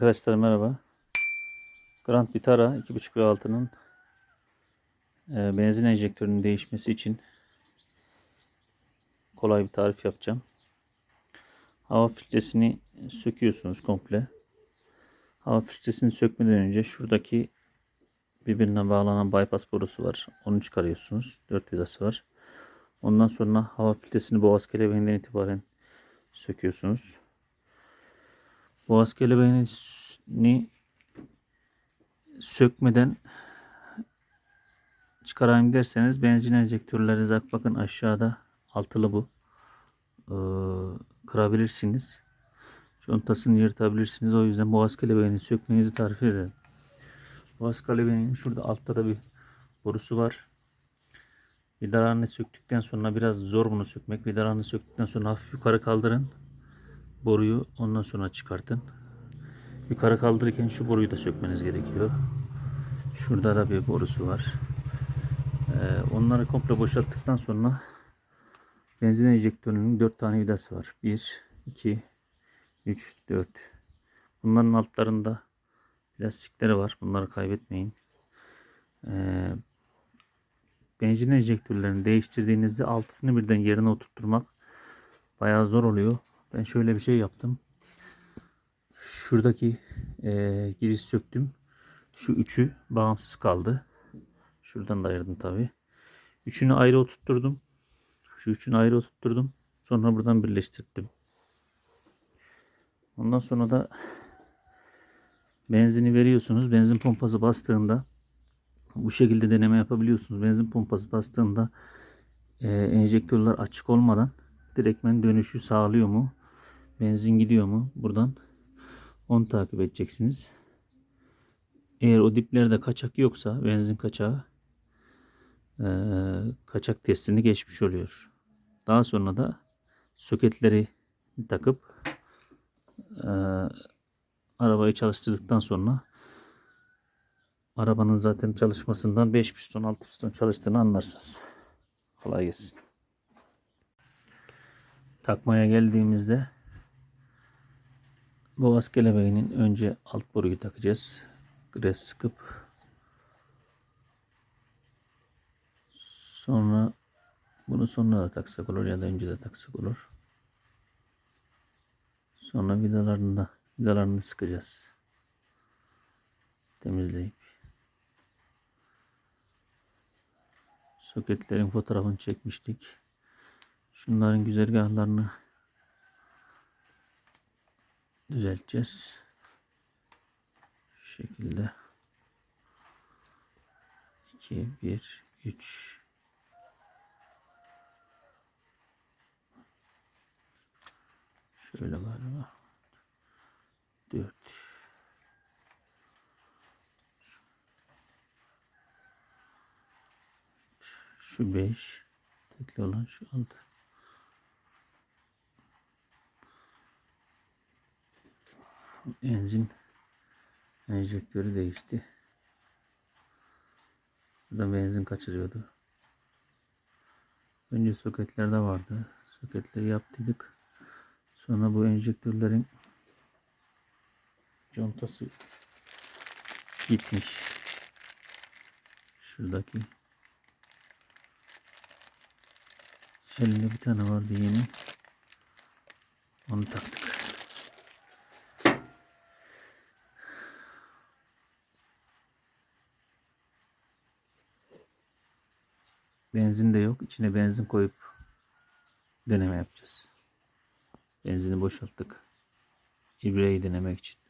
Arkadaşlar merhaba. Grand Vitara 2.5 V6'nın e, benzin enjektörünün değişmesi için kolay bir tarif yapacağım. Hava filtresini söküyorsunuz komple. Hava filtresini sökmeden önce şuradaki birbirine bağlanan bypass borusu var. Onu çıkarıyorsunuz. 4 vidası var. Ondan sonra hava filtresini boğaz kelebeğinden itibaren söküyorsunuz. Boğaz kelebeğini sökmeden çıkarayım derseniz benzin enjektörleri zak bakın aşağıda altılı bu. Ee, kırabilirsiniz. Contasını yırtabilirsiniz. O yüzden boğaz kelebeğini sökmenizi tarif ederim. Boğaz kelebeğinin şurada altta da bir borusu var. Vidalarını söktükten sonra biraz zor bunu sökmek. Vidalarını söktükten sonra hafif yukarı kaldırın. Boruyu ondan sonra çıkartın. Yukarı kaldırırken şu boruyu da sökmeniz gerekiyor. Şurada da bir borusu var. Ee, onları komple boşalttıktan sonra benzin enjektörünün 4 tane vidası var. 1, 2, 3, 4. Bunların altlarında lastikleri var. Bunları kaybetmeyin. Ee, benzin enjektörlerini değiştirdiğinizde altısını birden yerine oturtturmak bayağı zor oluyor. Ben şöyle bir şey yaptım. Şuradaki e, giriş söktüm. Şu üçü bağımsız kaldı. Şuradan da ayırdım tabi. Üçünü ayrı oturtturdum. Şu üçünü ayrı oturtturdum. Sonra buradan birleştirdim. Ondan sonra da benzini veriyorsunuz. Benzin pompası bastığında bu şekilde deneme yapabiliyorsunuz. Benzin pompası bastığında e, enjektörler açık olmadan direktmen dönüşü sağlıyor mu? Benzin gidiyor mu? Buradan onu takip edeceksiniz. Eğer o diplerde kaçak yoksa benzin kaçağı e, kaçak testini geçmiş oluyor. Daha sonra da soketleri takıp e, arabayı çalıştırdıktan sonra arabanın zaten çalışmasından 5 piston 6 piston çalıştığını anlarsınız. Kolay gelsin. Takmaya geldiğimizde boğaz kelebeğinin önce alt boruyu takacağız. Gres sıkıp sonra bunu sonra da taksak olur ya da önce de taksak olur. Sonra vidalarını da vidalarını sıkacağız. Temizleyip soketlerin fotoğrafını çekmiştik. Şunların güzergahlarını düzelteceğiz. Şu şekilde. 2 1 3 Şöyle galiba. 4 Şu 5 tekli olan şu 6 Benzin enjektörü değişti. Burada benzin kaçırıyordu. Önce soketlerde vardı. Soketleri yaptıydık. Sonra bu enjektörlerin contası gitmiş. Şuradaki elinde bir tane vardı yeni. Onu taktık. Benzin de yok. İçine benzin koyup deneme yapacağız. Benzini boşalttık. İbreyi denemek için.